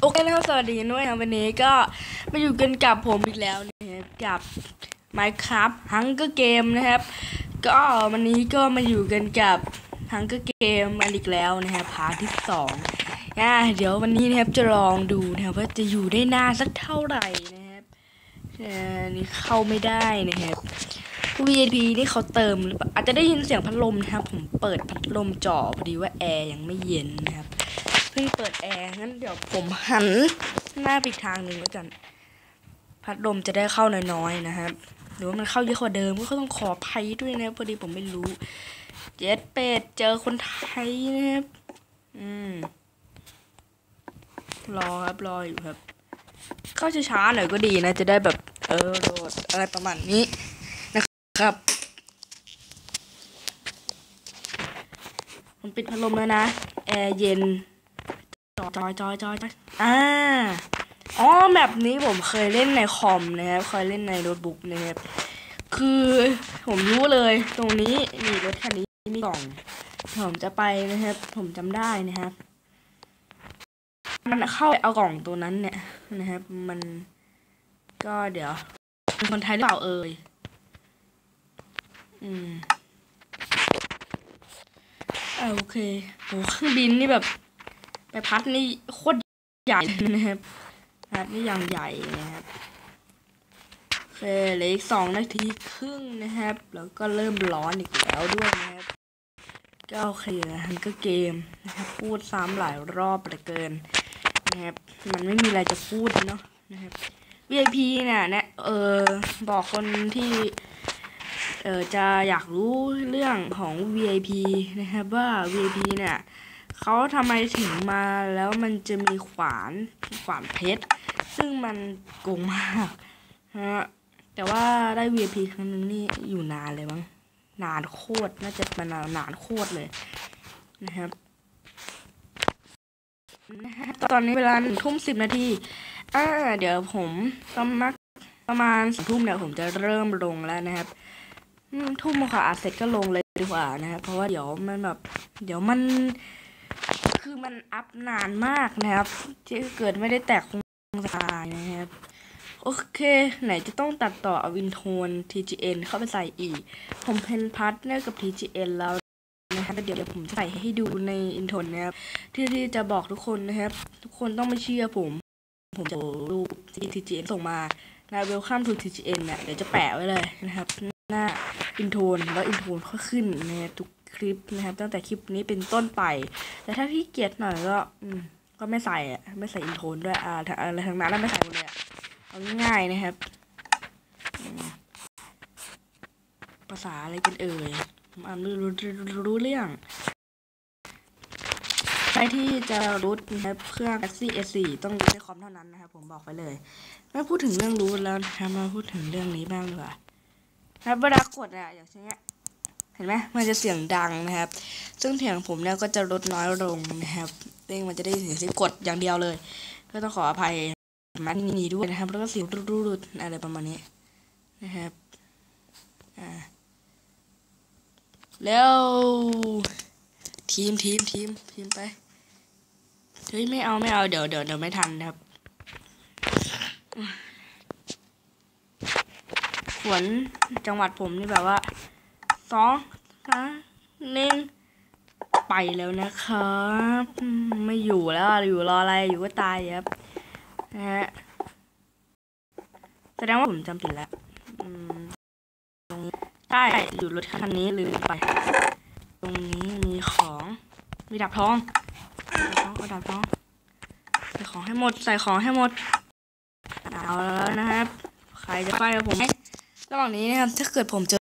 โอเคนะครับสวัสดีด้วยนะวันนี้ก็มาอยู่กันกับผมอีกแล้วนะครับกับ Minecraft Hunger Game นะครับ ก็วันนี้ก็มาอยู่กันกับ Hunger Game กันอีกแล้วนะครับพาร์ทที่สองอ่าเดี๋ยววันนี้นะครับจะลองดูนะครับว่าจะอยู่ได้นานสักเท่าไหร่นะครับอ่านี่เข้าไม่ได้นะครับ VIP นี่เขาเติมหรือเปล่าอาจจะได้ยินเสียงพัดลมนะครับ ผมเปิดพัดลมจ่อพอดีว่าแอร์ยังไม่เย็นนะครับ พิ่งเปิดแอร์งั้นเดี๋ยวผมหันหน้าไปทางหนึ่งแล้วกัน พัดลมจะได้เข้าน้อยๆนะครับ หรือว่ามันเข้าเยอะกว่าเดิมก็ต้องขออภัยด้วยนะพอดีผมไม่รู้ เจ็ดเป็ดเจอคนไทยนะครับ อืม รอครับรออยู่ครับ เข้าช้าๆหน่อยก็ดีนะ จะได้แบบ เออโดดอะไรประมาณนี้นะครับผมปิดพัดลมแล้วนะ แอร์เย็น จอยจอยจอยจอยอ่าอ๋อแบบนี้ผมเคยเล่นในคอมนะครับเคยเล่นในโน้ตบุ๊กนะครับคือผมรู้เลยตรงนี้นี่รถคันนี้มีกล่องผมจะไปนะครับ ผมจำได้นะครับ มันเข้าไปเอากล่องตัวนั้นเนี่ยนะครับ มันก็เดี๋ยวเป็นคนไทยหรือเปล่าเอ่ยอืมอ่าโอเคโหเครื่องบินนี่แบบ ไปพัดนี่โคตรใหญ่นะครับพัดนี่อย่างใหญ่นะครับโอเคเหลืออีกสองนาทีครึ่งนะครับ แล้วก็เริ่มร้อนอีกแล้วด้วยนะครับก็โอเคนะมันก็เกมนะครับพูดซ้ำหลายรอบเหลือเกินนะครับมันไม่มีอะไรจะพูดเนาะนะครับ VIP เนี่ยเนี่ยเออบอกคนที่เออจะอยากรู้เรื่องของ VIP นะครับว่า VIP เนี่ย เขาทำไมถึงมาแล้วมันจะมีขวานขวานเพชร ซึ่งมันโกงมากฮะแต่ว่าได้ VIP ครั้งนึงนี่อยู่นานเลยมั้งนานโคตรน่าจะมานานนานโคตรเลยนะครับตอนนี้เวลาหนึ่งทุ่มสิบนาทีอ่าเดี๋ยวผมประมาณประมาณสองทุ่มเนี่ยผมจะเริ่มลงแล้วนะครับทุ่มค่ะอัดเสร็จก็ลงเลยดีกว่านะครับเพราะว่าเดี๋ยวมันแบบ เดี๋ยวมัน คือมันอัพนานมากนะครับ ที่เกิดไม่ได้แตกคงสายนะครับ โอเค ไหนจะต้องตัดต่ออวินโทน TGN เข้าไปใส่อีก ผมเพนพัทเนอร์กับ TGN แล้วนะครับเดี๋ยวผมจะใส่ให้ดูในอินโทนนะครับ ที่ที่จะบอกทุกคนนะครับ ทุกคนต้องไม่เชื่อผม ผมจะรูปที่ TGN ส่งมานะ Welcome to TGN เนี่ยเดี๋ยวจะแปะไว้เลยนะครับ หน้าอินโทนแล้วอินโทนก็ขึ้นในทุก คลิปนะครับ ตั้งแต่คลิปนี้เป็นต้นไป แต่ถ้าพี่เกียจหน่อยก็อืมก็ไม่ใส่อะไม่ใส่อินโทนด้วยอ่าอะไรทั้งนั้นไม่ใส่เลยอะเอาง่ายๆนะครับภาษาอะไรกันเอ่ยผมอ่านรู้รู้เรื่องใครที่จะรูทนะครับเครื่อง Galaxy S4 ต้องรูทในคอมเท่านั้นนะครับผมบอกไปเลยไม่พูดถึงเรื่องรูทแล้วนะครับมาพูดถึงเรื่องนี้บ้างดีกว่าครับเวลากดอะอย่างเช่นเนี้ย เห็นไหมมันจะเสียงดังนะครับ ซึ่งเสียงผมเนี่ยก็จะลดน้อยลงนะครับเร่งมันจะได้เสียงที่กดอย่างเดียวเลย ก็ต้องขออภัยมันนีด้วยนะครับ แล้วก็เสียงรุดๆอะไรประมาณนี้นะครับอ่าแล้วทีมทีมทีมทีมไปเฮ้ยไม่เอาไม่เอาเดี๋ยวเดี๋ยวเดี๋ยวไม่ทันครับขวนจังหวัดผมนี่แบบว่า สองสามหนึ่งไปแล้วนะครับอืมไม่อยู่แล้วอยู่รออะไรอยู่ก็ตายครับนะฮะแสดงว่าผมจำผิดแล้วตรงนี้ใช่อยู่รถคันนี้ลืมไป ตรงนี้มีของมีดับทองดับทองก็ดับทองใส่ของให้หมดใส่ของให้หมดเอาแล้วนะครับ ใครจะไฟกับผมไหมระหว่างนี้นะครับถ้าเกิดผมเจอ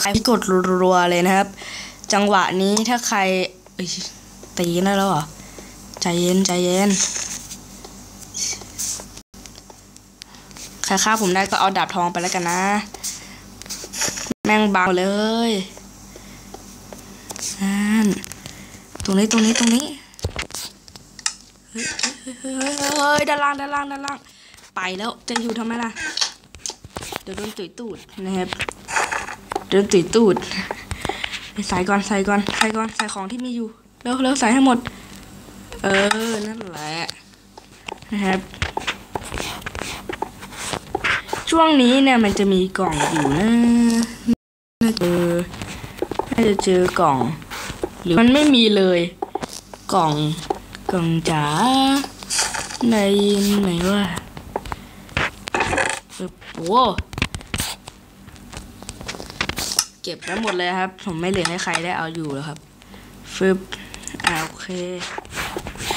ใครที่กดรัวๆเลยนะครับ จังหวะนี้ถ้าใครตีกันได้แล้วเหรอ ใจเย็นใจเย็น ใครฆ่าผมได้ก็เอาดาบทองไปแล้วกันนะ แม่งบาเลยนั่นตรงนี้ตรงนี้ตรงนี้เฮ้ยเฮ้ยเฮ้ยเฮ้ยเฮ้ยเฮ้ยด้านล่างด้านล่างด้านล่าง ไปแล้วจะอยู่ทำไมล่ะ เดี๋ยวโดนตุยตูดนะครับ โดนตุยตูดใส่ก่อนใส่ก่อนใส่ก่อนใส่ของที่มีอยู่เร็วเร็วใส่ให้หมด เออ นั่นแหละนะครับ ช่วงนี้เนี่ยมันจะมีกล่องอยู่นะน่าจะน่าจะเจอกล่อง หรือมันไม่มีเลย กล่องกล่องจ๋าในไหนวะปึ๊บโอ้ เก็บได้หมดเลยครับ ผมไม่เหลือให้ใครได้เอาอยู่แล้วครับฟึบอ่าโอเค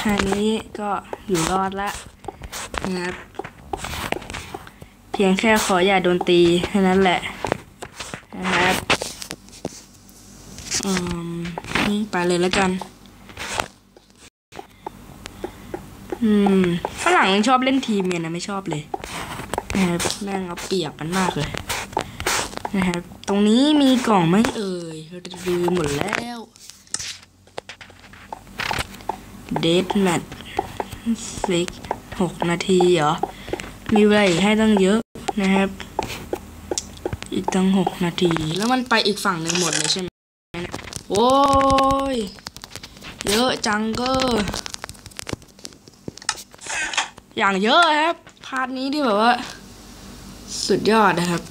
อันนี้ก็อยู่รอดละนะครับ เพียงแค่ขออย่าโดนตีแค่นั้นแหละนะครับอืมนี่ไปเลยแล้วกัน อืมฝรั่งมันชอบเล่นทีมเนี่ยนะไม่ชอบเลยนะครับแม่งเอาเปรียบกันมากเลย นะครับ ตรงนี้มีกล่องไหมเอ่ยลืมหมดแล้วเดทแมทซิกหกนาทีเหรอ มีเวลาอีกให้ตั้งเยอะนะครับ อีกตั้งหกนาที แล้วมันไปอีกฝั่งหนึ่งหมดเลยใช่ไหมโอ้ย เยอะจังเกอร์อย่างเยอะครับ พาร์ทนี้ที่แบบว่า สุดยอดนะครับ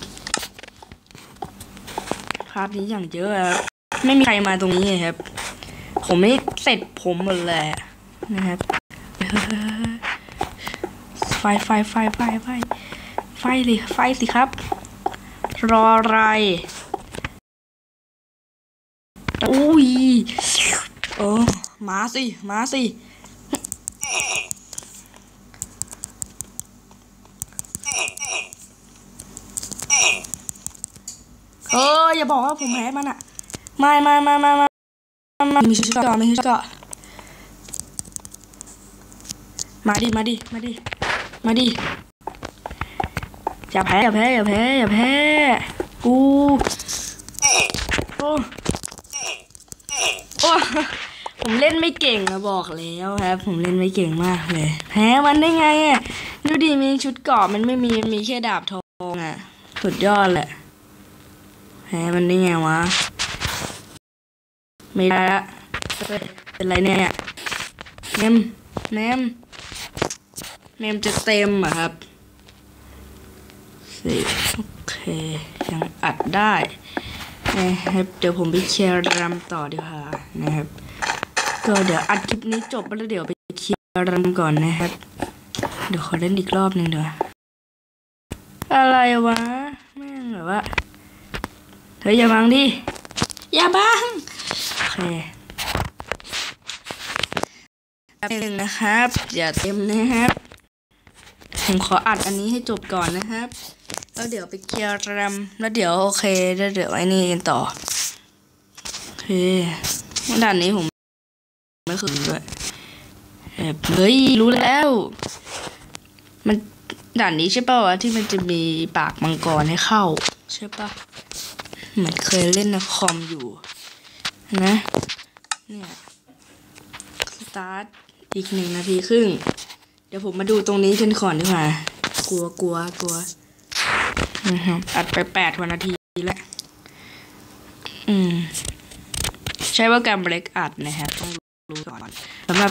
พาร์ทนี้อย่างเยอะครับไม่มีใครมาตรงนี้ครับ ผมไม่เสร็จผมหมดเลยนะครับไฟไฟไฟไฟไฟไฟสิไฟสิครับ รออะไรอุ้ยเออมาสิ มาสิ เอย่าบอกว่าผมแพ้มันอะไม่ไม่ไม่ไม่ไม่ม่มีชุดเกาะมีชุดเกาะมาดิมาดิมาดิมาดิอย่าแพ้อย่าแพ้อย่าแพ้อย่าแพ้กูโอ้โอ้ผมเล่นไม่เก่งอะบอกแล้วครับผมเล่นไม่เก่งมากเลยแพ้มันได้ไงอะดูดิมีชุดเกาะมันไม่มีมีแค่ดาบทองอะสุดยอดแหละ มันได้ไงวะ ไม่ได้ละเป็นไรเนี่ยเมมเมมเมมจะเต็มอะครับสิโอเคยังอัดได้นะครับเดี๋ยวผมไปเคลียร์รัมต่อดีกว่านะครับ ก็เดี๋ยวอัดคลิปนี้จบแล้วเดี๋ยวไปเคลียร์รัมก่อนนะครับ เดี๋ยวขอเล่นอีกรอบหนึ่งเดี๋ยวอะไรวะ แม่งแบบว่า เฮ้ยอย่าบังดิ อย่าบัง โอเคแป๊บนึงนะครับ อย่าเต็มนะครับ ผมขออัดอันนี้ให้จบก่อนนะครับ แล้วเดี๋ยวไปเคลียร์แรมแล้วเดี๋ยวโอเคแล้วเดี๋ยวไอ้นี่กันต่อ โอเคด่านนี้ผมไม่เคยด้วยแบบเฮ้ยรู้แล้ว มันด่านนี้ใช่ป่าวะที่มันจะมีปากมังกรให้เข้า ใช่ปะ เหมือนเคยเล่นในคอมอยู่นะ เนี่ยสตาร์ทอีกหนึ่งนาทีครึ่ง เดี๋ยวผมมาดูตรงนี้กันก่อนดีกว่ากลัวกลัวกลัวนะครับอัดไปแปดวันนาทีแล้วอืม ใช้โปรแกรมเบรกอัดนะครับต้องรู้ก่อนสำหรับ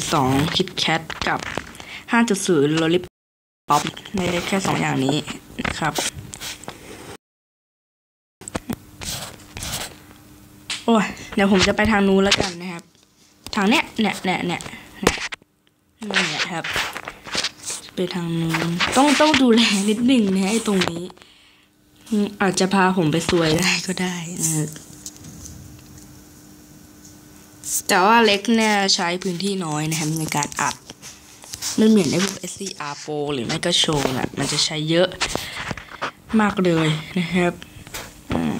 4.4.2 คิดแคทกับ 5.0 Lollipop ไม่ได้แค่สองอย่างนี้นะครับ โอ้ยเดี๋ยวผมจะไปทางนู้นแล้วกันนะครับ ทางเนี้ยเนี่ยเนี่ยเนี่ยเนี่ยนี่แหละครับ ไปทางนู้นต้องต้องดูแลนิดนึงนะไอ้ตรงนี้ อาจจะพาผมไปซวยได้ก็ได้นะครับแต่ว่าเล็กเนี่ยใช้พื้นที่น้อยนะครับในการอัดไม่เหมือนไอ้พวก SCR Pro หรือไม่ก็โชว์น่ะมันจะใช้เยอะมากเลยนะครับอืม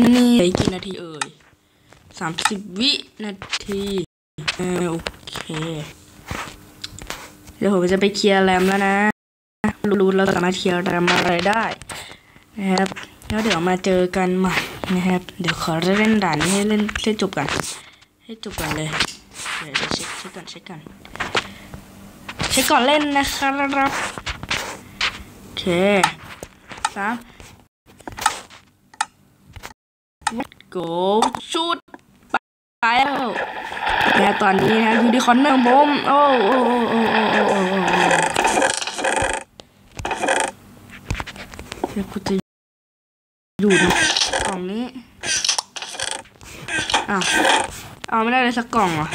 นั่นนี่เหลืออีกกี่นาทีเอ่ยสามสิบวินาทีเออโอเค เดี๋ยวผมจะไปเคลียร์แรมแล้วนะรู้เราสามารถเคลียร์แรมอะไรได้นะครับแล้วเดี๋ยวมาเจอกันใหม่นะครับ เดี๋ยวขอเล่นด่านนี้ให้เล่นให้จบกัน ให้จบกันเลยเดี๋ยวเดี๋ยวเช็คเช็คก่อนเช็คก่อนเช็คก่อนเล่นนะครับโอเคสาม โกชุดไปแล้วแต่ตอนนี้นะอยู่ที่คอนเนอร์บมโอ้โอ้โอ้โอ้โอ้โอ้เดี๋ยวกูจะอยู่ในกล่องนี้อ้าวเอาไม่ได้เลยสักกล่องเหรอ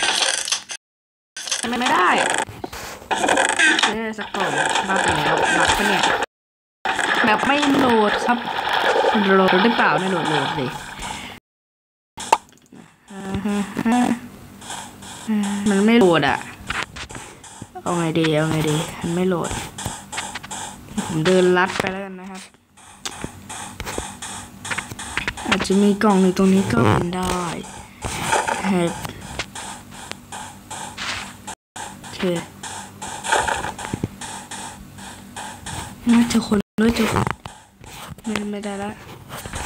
ไม่ไม่ได้ไม่ได้สักกล่องบ้าไปแล้วบ้าไปเนี่ยแบบไม่โหลดครับโหลดหรือเปล่าไม่โหลดโหลดเลย มันไม่โหลดอะ เอาไงดี เอาไงดี มันไม่โหลด ผมเดินลัดไปแล้วกันนะครับ อาจจะมีกล่องอยู่ตรงนี้ก็เป็นได้ครับโอเคน่าจะคนด้วยจะคนไม่ไม่ได้ละ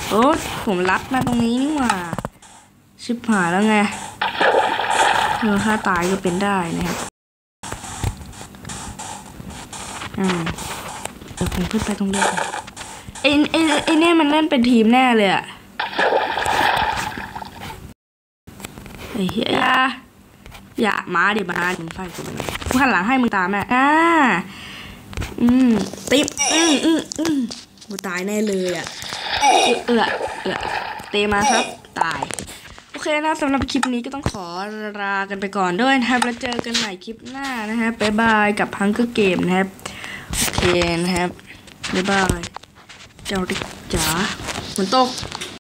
โอ้ผมรัดมาตรงนี้นี่หว่า ชิบหายแล้วไงเออถ้าตายก็เป็นได้นะครับอืมเดี๋ยวผมขึ้นไปตรงเดียวไอ้ไอ้ไอ้เนี่ยมันเล่นเป็นทีมแน่เลยอะไอ้เฮียอย่าอย่ามาดิมาดิมึงไฟกูไปกูหันหลังให้มึงตามแม่อ่าอืมติ๊บอืมอืมอืมกูตายแน่เลยอะเออเออเอือเตมาครับ ตาย เคนะสำหรับคลิปนี้ก็ต้องขอลากันไปก่อนด้วยนะครับ แล้วเจอกันใหม่คลิปหน้านะครับ๊ายบายกับพังก็เกมนะครับ โอเคนะครับบ๊ายบายเจ้าดิจ๋าฝนตก